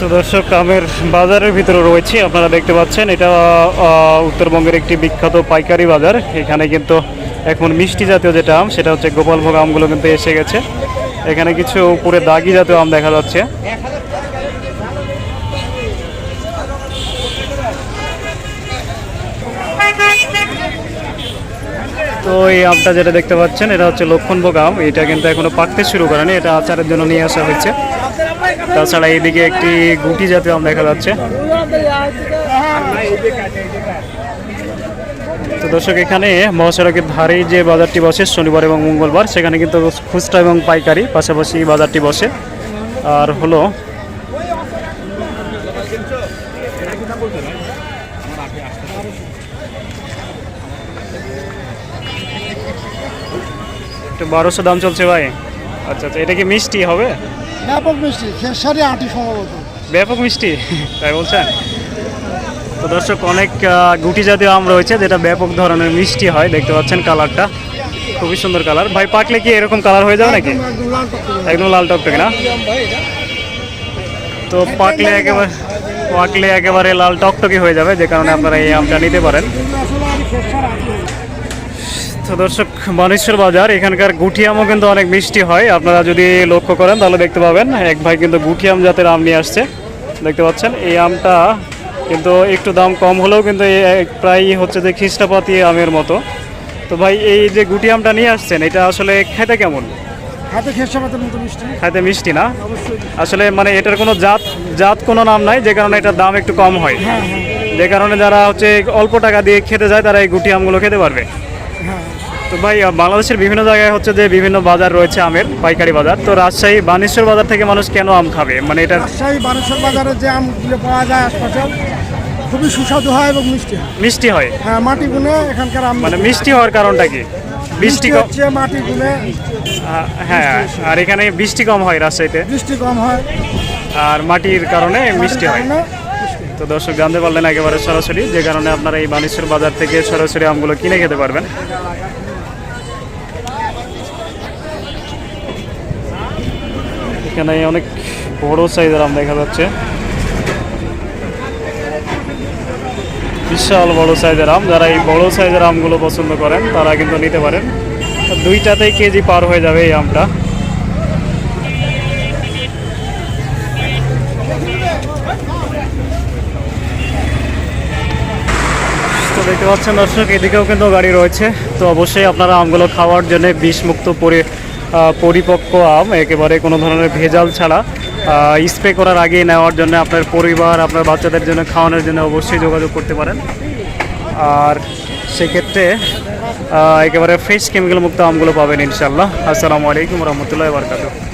তো দর্শক, আমের বাজারের ভিতরে রয়েছি। আপনারা দেখতে পাচ্ছেন, এটা উত্তরবঙ্গের একটি বিখ্যাত পাইকারি বাজার। এখানে কিন্তু এখন মিষ্টি জাতীয় যেটা আম, সেটা হচ্ছে গোপালভোগ আমগুলো কিন্তু এসে গেছে। এখানে কিছু উপরে দাগি জাতীয় আম দেখা যাচ্ছে। তো এই আমটা যেটা দেখতে পাচ্ছেন, এটা হচ্ছে লক্ষণভোগ আম। এটা কিন্তু এখনও পাকতে শুরু করেনি, এটা আচারের জন্য নিয়ে আসা হয়েছে। তাছাড়া এইদিকে একটি গুটি জাতীয় আম দেখা যাচ্ছে। তো দর্শক, এখানে মহাসড়কের ধারেই যে বাজারটি বসে, শনিবার এবং মঙ্গলবার, সেখানে কিন্তু খুচরা এবং পাইকারি পাশাপাশি বাজারটি বসে। আর হলো বারোশো দাম চলছে ভাই। আচ্ছা আচ্ছা এটা কি মিষ্টি হবে? ব্যাপক মিষ্টি খেসারি আটি সম্ভবত। ব্যাপক মিষ্টি তাই বলছেন? তো দর্শক অনেক গুটি জাতীয় আম রয়েছে যেটা ব্যাপক ধরনের মিষ্টি হয় দেখতে পাচ্ছেন কালারটা। খুবই সুন্দর কালার। ভাই পাকলে কি এরকম কালার হয়ে যাবে নাকি। একদম লাল টকটকে না? তো পাকলে একেবারে পাকলে একেবারে লাল টকটকে হয়ে যাবে যে কারণে আপনারা এই আমটা নিতে পারেন এগুলো আসলে আরও খেসার আটি তো দর্শক মানেশ্বর বাজার এখানকার গুটি আমও কিন্তু অনেক মিষ্টি হয়। আপনারা যদি লক্ষ্য করেন তাহলে দেখতে পাবেন এক ভাই কিন্তু গুটি আম জাতের আম নিয়ে আসছে। দেখতে পাচ্ছেন এই আমটা কিন্তু একটু দাম কম হলেও কিন্তু প্রায় হচ্ছে যে খ্রিস্টাপাতি আমের মতো। তো ভাই এই যে গুটি আমটা নিয়ে আসছেন এটা আসলে খেতে কেমন? খাইতে মিষ্টি। না? আসলে মানে এটার কোনো জাত জাত কোনো নাম নাই যে কারণে এটার দাম একটু কম হয়। হ্যাঁ হ্যাঁ। যে কারণে যারা হচ্ছে অল্প টাকা দিয়ে খেতে যায় তারা এই গুটি আমগুলো খেতে পারবে। তো ভাই বাংলাদেশের বিভিন্ন জায়গায় হচ্ছে যে বিভিন্ন বাজার রয়েছে আমের পাইকারি বাজার। তো রাজশাহী বানেশ্বর বাজার থেকে মানুষ কেন আম খাবে? মানে এটা রাজশাহী বানেশ্বর বাজারে যে আমগুলো পাওয়া যায় আশপাশে খুবই সুস্বাদু হয় এবং মিষ্টি হয়। মিষ্টি হয়? হ্যাঁ মাটি গুনে এখানকার আম মানে মিষ্টি হওয়ার কারণটা কি? বৃষ্টি কম হচ্ছে মাটি গুনে হ্যাঁ আর এখানে বৃষ্টি কম হয় রাজশাহীতে? বৃষ্টি কম হয়। আর মাটির কারণে মিষ্টি হয়? তো দর্শক জানতে পারলেন একেবারে সরাসরি যে কারণে আপনারা এই বানেশ্বর বাজার থেকে সরাসরি আমগুলো কিনে খেতে পারবেন। এখানে অনেক বড় সাইজের আম দেখা যাচ্ছে। বিশাল বড় সাইজের আম। যারা এই বড় সাইজের আমগুলো পছন্দ করেন, তারা কিন্তু নিতে পারেন। দুইটাতেই কেজি পার হয়ে যাবে এই আমটা। তো দেখতে পাচ্ছেন দর্শক, এদিকেও কিন্তু গাড়ি রয়েছে। তো অবশ্যই আপনারা আমগুলো খাওয়ার জন্য বিষমুক্ত পরি পরিপক্ক আম, একেবারে কোনো ধরনের ভেজাল ছাড়া। স্প্রে করার আগে নেওয়ার জন্য আপনার পরিবার, আপনার বাচ্চাদের জন্য, খাওয়ানোর জন্য অবশ্যই যোগাযোগ করতে পারেন। আর সেক্ষেত্রে একেবারে ফ্রেশ কেমিক্যাল মুক্ত আমগুলো পাবেন ইনশাল্লাহ আসসালামু আলাইকুম রহমতুল্লাহ বারকাতুহ।